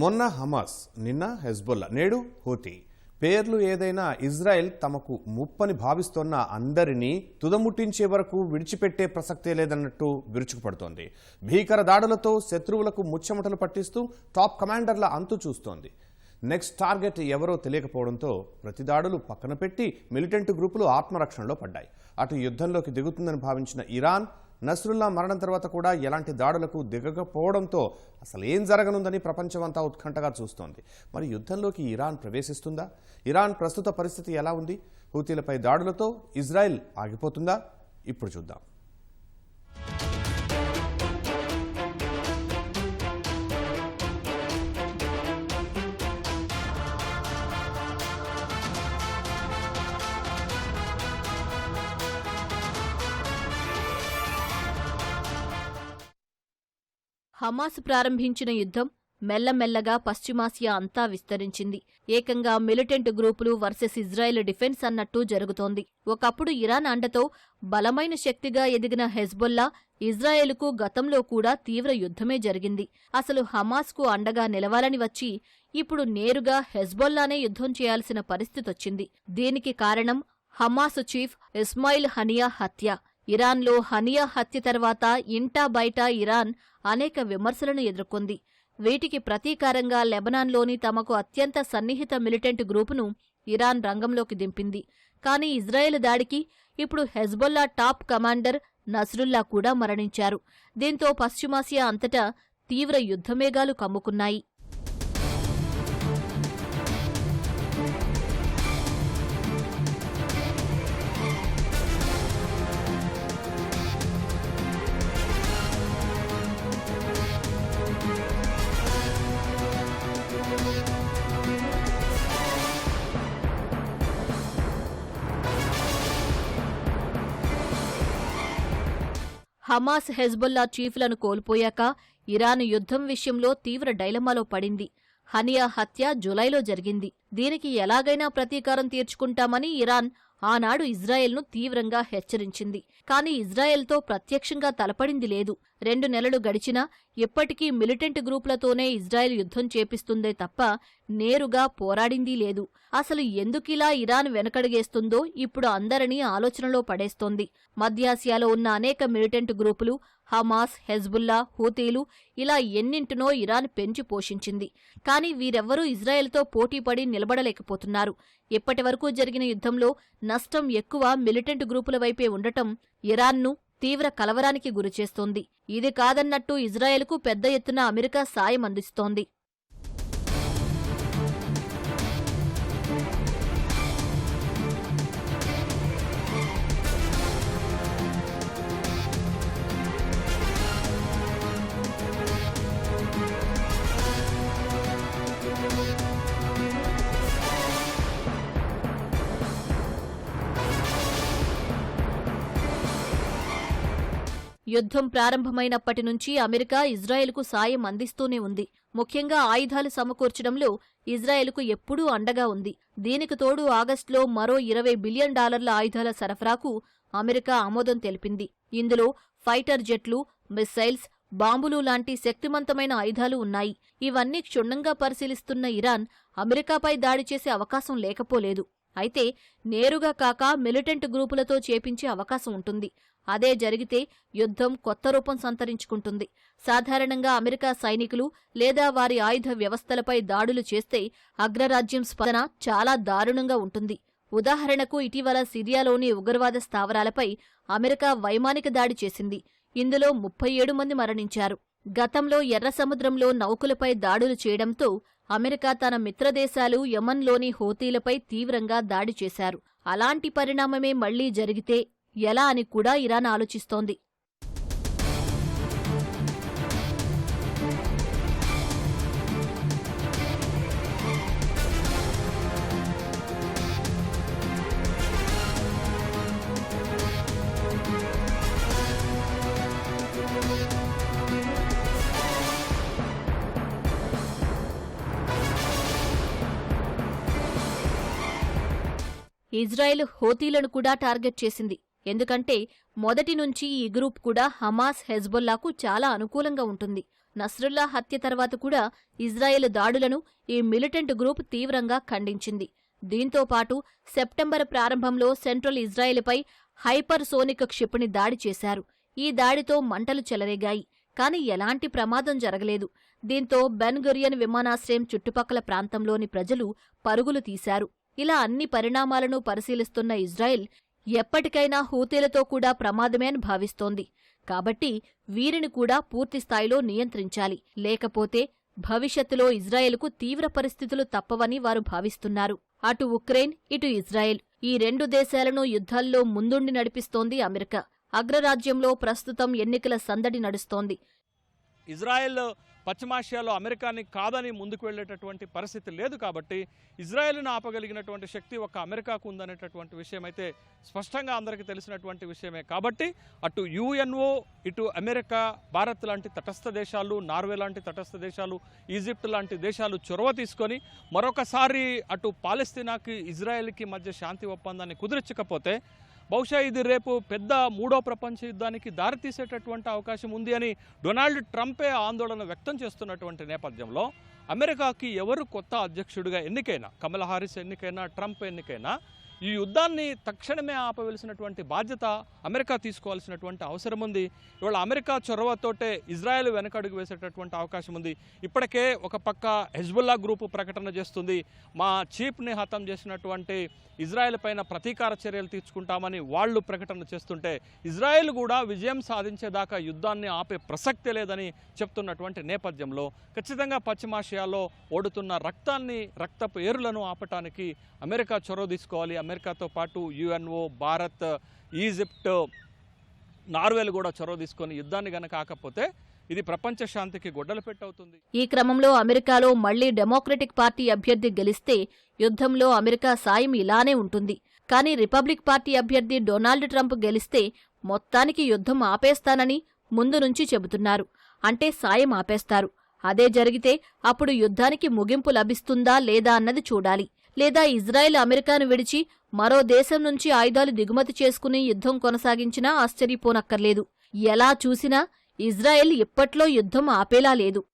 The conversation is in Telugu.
మొన్న హమాస్ నిన్న హెజ్బుల్లా నేడు హూతీ. పేర్లు ఏదైనా ఇజ్రాయెల్ తమకు ముప్పని భావిస్తోన్న అందరినీ తుదముట్టించే వరకు విడిచిపెట్టే ప్రసక్తే లేదన్నట్టు విరుచుకుపడుతోంది. భీకర దాడులతో శత్రువులకు ముచ్చెమటలు పట్టిస్తూ టాప్ కమాండర్ల అంతు చూస్తోంది. నెక్స్ట్ టార్గెట్ ఎవరో తెలియకపోవడంతో ప్రతి దాడులు పక్కన పెట్టి మిలిటెంట్ గ్రూపులు ఆత్మరక్షణలో పడ్డాయి. అటు యుద్ధంలోకి దిగుతుందని భావించిన ఇరాన్ నస్రుల్లా మరణం తర్వాత కూడా ఎలాంటి దాడులకు దిగకపోవడంతో అసలు ఏం జరగనుందని ప్రపంచమంతా ఉత్కంఠగా చూస్తోంది. మరి యుద్ధంలోకి ఇరాన్ ప్రవేశిస్తుందా? ఇరాన్ ప్రస్తుత పరిస్థితి ఎలా ఉంది? హూతీలపై దాడులతో ఇజ్రాయెల్ ఆగిపోతుందా? ఇప్పుడు చూద్దాం. హమాస్ ప్రారంభించిన యుద్ధం మెల్లమెల్లగా పశ్చిమాసియా అంతా విస్తరించింది. ఏకంగా మిలిటెంట్ గ్రూపులు వర్సెస్ ఇజ్రాయెల్ డిఫెన్స్ అన్నట్టు జరుగుతోంది. ఒకప్పుడు ఇరాన్ అండతో బలమైన శక్తిగా ఎదిగిన హెజ్బొల్లా ఇజ్రాయెల్కు గతంలో కూడా తీవ్ర యుద్ధమే జరిగింది. అసలు హమాస్కు అండగా నిలవాలని వచ్చి ఇప్పుడు నేరుగా హెజ్బొల్లానే యుద్ధం చేయాల్సిన పరిస్థితొచ్చింది. దీనికి కారణం హమాస్ చీఫ్ ఇస్మాయిల్ హనియా హత్య. ఇరాన్లో హనియా హత్య తర్వాత ఇంటా బయట ఇరాన్ అనేక విమర్శలను ఎదుర్కొంది. వీటికి ప్రతీకారంగా లెబనాన్లోని తమకు అత్యంత సన్నిహిత మిలిటెంట్ గ్రూపును ఇరాన్ రంగంలోకి దింపింది. కానీ ఇజ్రాయెల్ దాడికి ఇప్పుడు హెజ్బొల్లా టాప్ కమాండర్ నస్రుల్లా కూడా మరణించారు. దీంతో పశ్చిమాసియా అంతటా తీవ్ర యుద్ధమేఘాలు కమ్ముకున్నాయి. హమాస్ హెజ్బుల్లా చీఫ్లను కోల్పోయాక ఇరాన్ యుద్ధం విషయంలో తీవ్ర డైలమాలో పడింది. హనియా హత్య జులైలో జరిగింది. దీనికి ఎలాగైనా ప్రతీకారం తీర్చుకుంటామని ఇరాన్ ఆనాడు ఇజ్రాయెల్ను తీవ్రంగా హెచ్చరించింది. కానీ ఇజ్రాయెల్తో ప్రత్యక్షంగా తలపడింది లేదు. రెండు నెలలు గడిచినా ఎప్పటికీ మిలిటెంట్ గ్రూపులతోనే ఇజ్రాయెల్ యుద్ధం చేపిస్తుందే తప్ప నేరుగా పోరాడిందీ లేదు. అసలు ఎందుకిలా ఇరాన్ వెనకడుగేస్తుందో ఇప్పుడు అందరినీ ఆలోచనలో పడేస్తోంది. మధ్యాసియాలో ఉన్న అనేక మిలిటెంట్ గ్రూపులు హమాస్ హెజ్బుల్లా హూతీలు ఇలా ఎన్నింటినో ఇరాన్ పెంచి పోషించింది. కానీ వీరెవ్వరూ ఇజ్రాయెల్తో పోటీపడి నిలబడలేకపోతున్నారు. ఇప్పటివరకు జరిగిన యుద్ధంలో నష్టం ఎక్కువ మిలిటెంట్ గ్రూపుల వైపే ఉండటం ఇరాన్ను తీవ్ర కలవరానికి గురిచేస్తోంది. ఇది కాదన్నట్టు ఇజ్రాయెల్కు పెద్ద ఎత్తున అమెరికా సాయం అందిస్తోంది. యుద్ధం ప్రారంభమైనప్పటి నుంచి అమెరికా ఇజ్రాయెల్కు సాయం అందిస్తూనే ఉంది. ముఖ్యంగా ఆయుధాలు సమకూర్చడంలో ఇజ్రాయెల్కు ఎప్పుడూ అండగా ఉంది. దీనికి తోడు ఆగస్టులో మరో ఇరవై బిలియన్ డాలర్ల ఆయుధాల సరఫరాకు అమెరికా ఆమోదం తెలిపింది. ఇందులో ఫైటర్ జెట్లు మిస్సైల్స్ బాంబులు లాంటి శక్తివంతమైన ఆయుధాలు ఉన్నాయి. ఇవన్నీ క్షుణ్ణంగా పరిశీలిస్తున్న ఇరాన్ అమెరికాపై దాడి చేసే అవకాశం లేకపోలేదు. అయితే నేరుగా కాక మిలిటెంట్ గ్రూపులతో చేపించే అవకాశం ఉంటుంది. అదే జరిగితే యుద్ధం కొత్త రూపం సంతరించుకుంటుంది. సాధారణంగా అమెరికా సైనికులు లేదా వారి ఆయుధ వ్యవస్థలపై దాడులు చేస్తే అగ్రరాజ్యం స్పందన చాలా దారుణంగా ఉంటుంది. ఉదాహరణకు ఇటీవల సిరియాలోని ఉగ్రవాద స్థావరాలపై అమెరికా వైమానిక దాడి చేసింది. ఇందులో ముప్పై ఏడు మంది మరణించారు. గతంలో ఎర్ర సముద్రంలో నౌకలపై దాడులు చేయడంతో అమెరికా తన మిత్రదేశాలు యమన్లోని హోతీలపై తీవ్రంగా దాడి చేశారు. అలాంటి పరిణామమే మళ్ళీ జరిగితే ఎలా అని కూడా ఇరాన్ ఆలోచిస్తోంది. ఇజ్రాయెల్ హోతీలను కూడా టార్గెట్ చేసింది. ఎందుకంటే మొదటి నుంచి ఈ గ్రూప్ కూడా హమాస్ హెజ్బొల్లాకు చాలా అనుకూలంగా ఉంటుంది. నస్రుల్లా హత్య తర్వాత కూడా ఇజ్రాయెల్ దాడులను ఈ మిలిటెంట్ గ్రూప్ తీవ్రంగా ఖండించింది. దీంతో పాటు సెప్టెంబర్ ప్రారంభంలో సెంట్రల్ ఇజ్రాయెల్పై హైపర్ సోనిక్ క్షిపణి దాడి చేశారు. ఈ దాడితో మంటలు చెలరేగాయి. కాని ఎలాంటి ప్రమాదం జరగలేదు. దీంతో బెన్గురియన్ విమానాశ్రయం చుట్టుపక్కల ప్రాంతంలోని ప్రజలు పరుగులు తీశారు. ఇలా అన్ని పరిణామాలను పరిశీలిస్తున్న ఇజ్రాయెల్ ఎప్పటికైనా హూతీలతో కూడా ప్రమాదమే అని భావిస్తోంది. కాబట్టి వీరిని కూడా పూర్తిస్థాయిలో నియంత్రించాలి. లేకపోతే భవిష్యత్తులో ఇజ్రాయెల్కు తీవ్ర పరిస్థితులు తప్పవని వారు భావిస్తున్నారు. అటు ఉక్రెయిన్ ఇటు ఇజ్రాయెల్. ఈ రెండు దేశాలను యుద్ధాల్లో ముందుండి నడిపిస్తోంది అమెరికా. అగ్రరాజ్యంలో ప్రస్తుతం ఎన్నికల సందడి నడుస్తోంది. ఇజ్రాయెల్ పశ్చిమాసియాలో అమెరికాని కాదని ముందుకు వెళ్ళేటటువంటి పరిస్థితి లేదు కాబట్టి ఇజ్రాయెల్ను ఆపగలిగినటువంటి శక్తి ఒక అమెరికాకు ఉందనేటటువంటి విషయం అయితే స్పష్టంగా అందరికీ తెలిసినటువంటి విషయమే. కాబట్టి అటు యుఎన్ఓ ఇటు అమెరికా భారత్ లాంటి తటస్థ దేశాలు నార్వే లాంటి తటస్థ దేశాలు ఈజిప్ట్ లాంటి దేశాలు చొరవ తీసుకొని మరొకసారి అటు పాలస్తీనాకి ఇజ్రాయెల్కి మధ్య శాంతి ఒప్పందాన్ని కుదిరించకపోతే బహుశా ఇది రేపు పెద్ద మూడో ప్రపంచ యుద్ధానికి దారితీసేటటువంటి అవకాశం ఉంది అని డొనాల్డ్ ట్రంపే ఆందోళన వ్యక్తం చేస్తున్నటువంటి నేపథ్యంలో అమెరికాకి ఎవరు కొత్త అధ్యక్షుడిగా ఎన్నికైనా కమలా హారిస్ ఎన్నికైనా ట్రంప్ ఎన్నికైనా ఈ యుద్ధాన్ని తక్షణమే ఆపవలసినటువంటి బాధ్యత అమెరికా తీసుకోవాల్సినటువంటి అవసరం ఉంది. ఇవాళ అమెరికా చొరవతోటే ఇజ్రాయెల్ వెనకడుగు వేసేటటువంటి అవకాశం ఉంది. ఇప్పటికే ఒక పక్క హెజ్బుల్లా గ్రూపు ప్రకటన చేస్తుంది. మా చీఫ్ని హతం చేసినటువంటి ఇజ్రాయెల్ పైన ప్రతీకార చర్యలు తీర్చుకుంటామని వాళ్ళు ప్రకటన చేస్తుంటే ఇజ్రాయెల్ కూడా విజయం సాధించేదాకా యుద్ధాన్ని ఆపే ప్రసక్తే లేదని చెప్తున్నటువంటి నేపథ్యంలో ఖచ్చితంగా పశ్చిమాసియాలో ఓడుతున్న రక్తాన్ని రక్తపు ఏరులను ఆపటానికి అమెరికా చొరవ తీసుకోవాలి. అమెరికాతో పాటు యుఎన్ఓ భారత్ ఈజిప్ట్ నార్వేలు కూడా చొరవ తీసుకొని యుద్ధాన్ని గనక కాకపోతే ఇది ప్రపంచ శాంతికి గొడ్డలు పెట్టవుతుంది. ఈ క్రమంలో అమెరికాలో మళ్ళీ డెమోక్రటిక్ పార్టీ అభ్యర్థి గెలిస్తే యుద్ధంలో అమెరికా సాయం ఇలానే ఉంటుంది. కానీ రిపబ్లిక్ పార్టీ అభ్యర్థి డొనాల్డ్ ట్రంప్ గెలిస్తే మొత్తానికి యుద్ధం ఆపేస్తానని ముందు నుంచి చెబుతున్నారు. అంటే సాయం ఆపేస్తారు. అదే జరిగితే అప్పుడు యుద్ధానికి ముగింపు లభిస్తుందా లేదా అన్నది చూడాలి. లేదా ఇజ్రాయెల్ అమెరికాను విడిచి మరో దేశం నుంచి ఆయుధాలు దిగుమతి చేసుకుని యుద్ధం కొనసాగించినా ఆశ్చర్యపోనక్కర్లేదు. ఎలా చూసినా ఇజ్రాయెల్ ఇప్పట్లో యుద్ధం ఆపేలా లేదు.